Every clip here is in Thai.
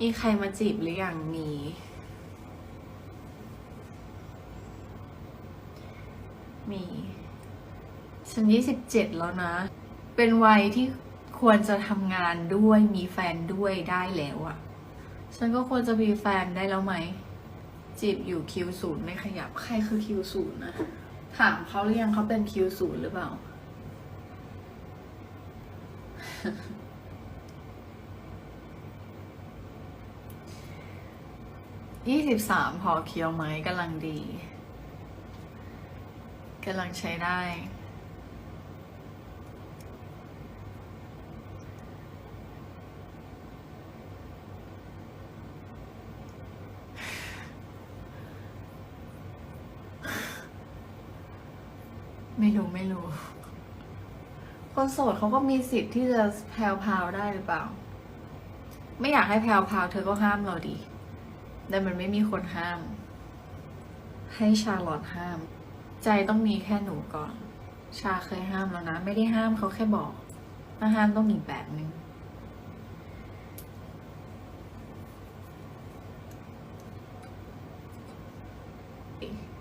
มีใครมาจีบหรือยังมี มีฉันยี่สิบเจ็ดแล้วนะ เป็นวัยที่ควรจะทำงานด้วยมีแฟนด้วยได้แล้วอะฉันก็ควรจะมีแฟนได้แล้วไหม จีบอยู่คิวศูนย์ไม่ขยับ ใครคือคิวศูนย์นะ ถามเขาหรือยังเขาเป็นคิวศูนย์หรือเปล่า ยี่สิบสามพอเคี้ยวไหมกำลังดีกำลังใช้ได้ ไม่รู้ไม่รู้ คนโสดเขาก็มีสิทธิ์ที่จะแพลวพาวได้หรือเปล่า ไม่อยากให้แพลวพาวเธอก็ห้ามเราดี แต่มันไม่มีคนห้าม ให้ชาลอตห้าม ใจต้องมีแค่หนูก่อน ชาเคยห้ามแล้วนะ ไม่ได้ห้ามเขาแค่บอกถ้าห้ามต้องอีกแบบนึง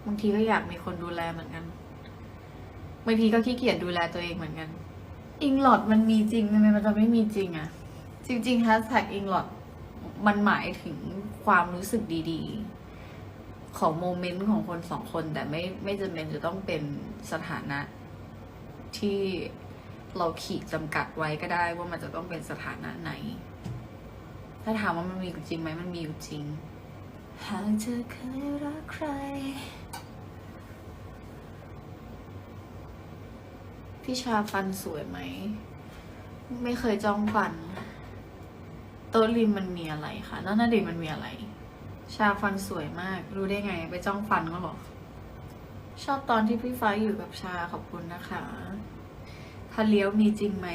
บางทีก็อยากมีคนดูแลเหมือนกัน บางทีก็ขี้เกียจดูแลตัวเองเหมือนกัน อิงหลอดมันมีจริงทำไมมันจะไม่มีจริงอะจริงๆแฮชแท็กอิงหลอด มันหมายถึงความรู้สึกดีๆ ของโมเมนต์ของคนสองคน แต่ไม่ไม่จำเป็นจะต้องเป็นสถานะ ที่เราขีดจำกัดไว้ก็ได้ว่ามันจะต้องเป็นสถานะไหน ถ้าถามว่ามันมีอยู่จริงไหมมันมีอยู่จริง หากเธอเคยรักใคร พี่ชาฟันสวยไหม ไม่เคยจ้องฟัน โต๊ะริมมันมีอะไรคะแล้วหน้าดิมันมีอะไร ชาฟันสวยมาก รู้ได้ไง ไปจ้องฟันก็หรอ ชอบตอนที่พี่ฟ้าอยู่กับชาขอบคุณนะคะพาเลี้ยวมีจริงไหม